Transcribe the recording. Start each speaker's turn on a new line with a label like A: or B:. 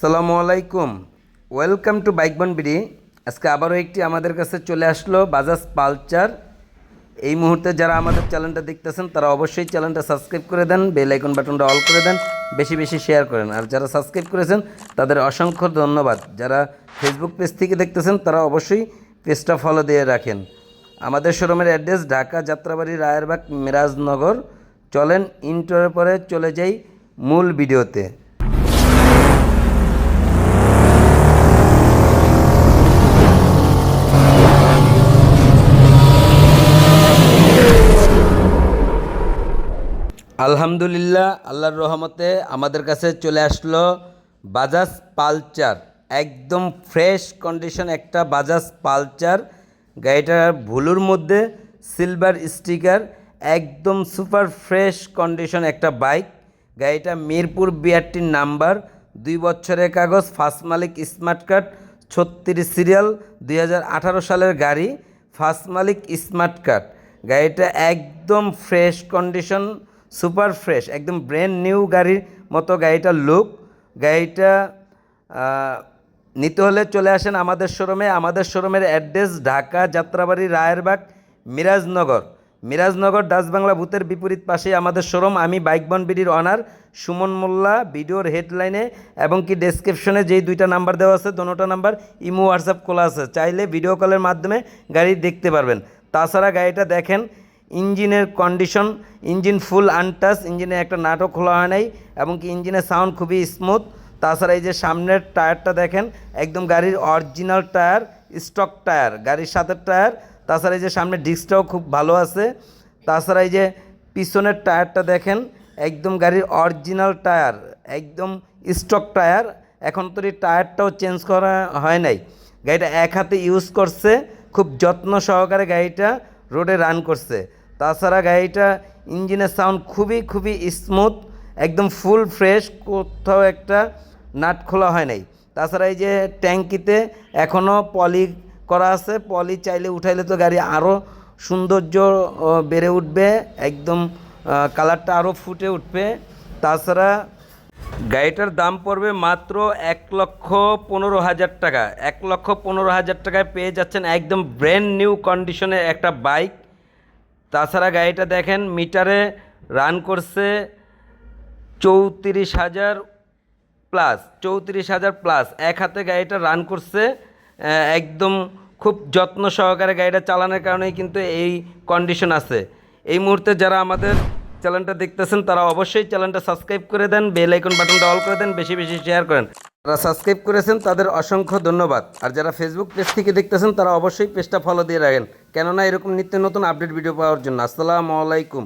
A: সালামু আলাইকুম। Welcome to bike BD আজকে আবারও একটি আমাদের কাছে চলে আসলো বাজাজ পালচার এই মুহূর্তে যারা আমাদের চ্যানেলটা দেখতেছেন, তারা অবশ্যই চ্যানেলটা সাবস্ক্রাইব করে দেন বেল আইকন বাটনটা অল করে দেন, বেশি বেশি শেয়ার করেন। আর যারা সাবস্ক্রাইব করেছেন, তাদের অসংখ্য ধন্যবাদ। যারা ফেসবুক পেজ থেকে দেখতেছেন, তারা অবশ্যই পেজটা ফলো দিয়ে রাখেন। আমাদের শোরুমের অ্যাড্রেস ঢাকা যাত্রাবাড়ি রায়েরবাগ মিরাজনগর। চলেন ইন্টারের পরে চলে যাই মূল ভিডিওতে। আলহামদুলিল্লাহ, আল্লাহর রহমতে আমাদের কাছে চলে আসলো বাজাজ পালচার। একদম ফ্রেশ কন্ডিশন একটা বাজাজ পালচার। গাড়িটার ভুলুর মধ্যে সিলভার স্টিকার, একদম সুপার ফ্রেশ কন্ডিশন একটা বাইক। গাড়িটা মিরপুর বিআরটির নাম্বার, দুই বছরের কাগজ, ফার্স্ট মালিক স্মার্ট কার্ড, ছত্রিশ সিরিয়াল, দুই হাজার আঠারো সালের গাড়ি, ফার্স্ট মালিক স্মার্ট কার্ড। গাড়িটা একদম ফ্রেশ কন্ডিশন সুপার ফ্রেশ, একদম ব্র্যান্ড নিউ গাড়ির মতো গাড়িটার লুক গাড়িটা নিতে হলে চলে আসেন আমাদের শোরুমে আমাদের শোরুমের অ্যাড্রেস ঢাকা যাত্রাবাড়ি রায়েরবাগ, মিরাজনগর। মিরাজনগর বাংলা ভূতের বিপরীত পাশে আমাদের শোরুম আমি বাইকবন বিডির অনার সুমন মোল্লা, ভিডিওর হেডলাইনে এবং কি ডেসক্রিপশনে যেই দুইটা নাম্বার দেওয়া আছে দোনোটা নাম্বার ইমো হোয়াটসঅ্যাপ খোলা আছে। চাইলে ভিডিও কলের মাধ্যমে গাড়ি দেখতে পারবেন। তাছাড়া গাড়িটা দেখেন ইঞ্জিনের কন্ডিশন, ইঞ্জিন ফুল আনটাচ, ইঞ্জিনে একটা নাটক খোলা হয় নাই, এবং কি ইঞ্জিনের সাউন্ড খুবই স্মুথ। তাছাড়া এই যে সামনের টায়ারটা দেখেন, একদম গাড়ির অরিজিনাল টায়ার, স্টক টায়ার, গাড়ির সাথে টায়ার। তাছাড়া এই যে সামনের ডিস্কটাও খুব ভালো আছে। তাছাড়া এই যে পিছনের টায়ারটা দেখেন, একদম গাড়ির অরিজিনাল টায়ার, একদম স্টক টায়ার। এখন তো এই টায়ারটাও চেঞ্জ করা হয় নাই। গাড়িটা এক হাতে ইউজ করছে, খুব যত্ন সহকারে গাড়িটা রোডে রান করছে। তাছাড়া গাড়িটা ইঞ্জিনের সাউন্ড খুবই খুবই স্মুথ একদম ফুল ফ্রেশ কোথাও একটা নাট খোলা হয় নাই। তাছাড়া এই যে ট্যাঙ্কিতে এখনও পলি করা আছে পলি চাইলে উঠাইলে তো গাড়ি আরও সৌন্দর্য বেড়ে উঠবে, একদম কালারটা আরও ফুটে উঠবে। তাছাড়া গাড়িটার দাম পড়বে মাত্র এক লক্ষ পনেরো হাজার টাকা। এক লক্ষ পনেরো হাজার টাকায় পেয়ে যাচ্ছেন একদম ব্র্যান্ড নিউ কন্ডিশনের একটা বাইক তাছাড়া গাড়িটা দেখেন, মিটারে রান করছে চৌত্রিশ হাজার প্লাস চৌত্রিশ হাজার প্লাস এক হাতে গাড়িটা রান করছে একদম খুব যত্ন সহকারে গাড়িটা চালানোর কারণেই কিন্তু এই কন্ডিশন আছে। এই মুহূর্তে যারা আমাদের চ্যানেলটা দেখতেছেন, তারা অবশ্যই চ্যানেলটা সাবস্ক্রাইব করে দেন বেল আইকন বাটনটা অল করে দেন, বেশি বেশি শেয়ার করেন। যারা সাবস্ক্রাইব করেছেন, তাদের অসংখ্য ধন্যবাদ। আর যারা ফেসবুক পেজ থেকে দেখতেছেন, তারা অবশ্যই পেজটা ফলো দিয়ে রাখেন। কেননা এরকম নিত্য নতুন আপডেট ভিডিও পাওয়ার জন্য। আসসালামু আলাইকুম।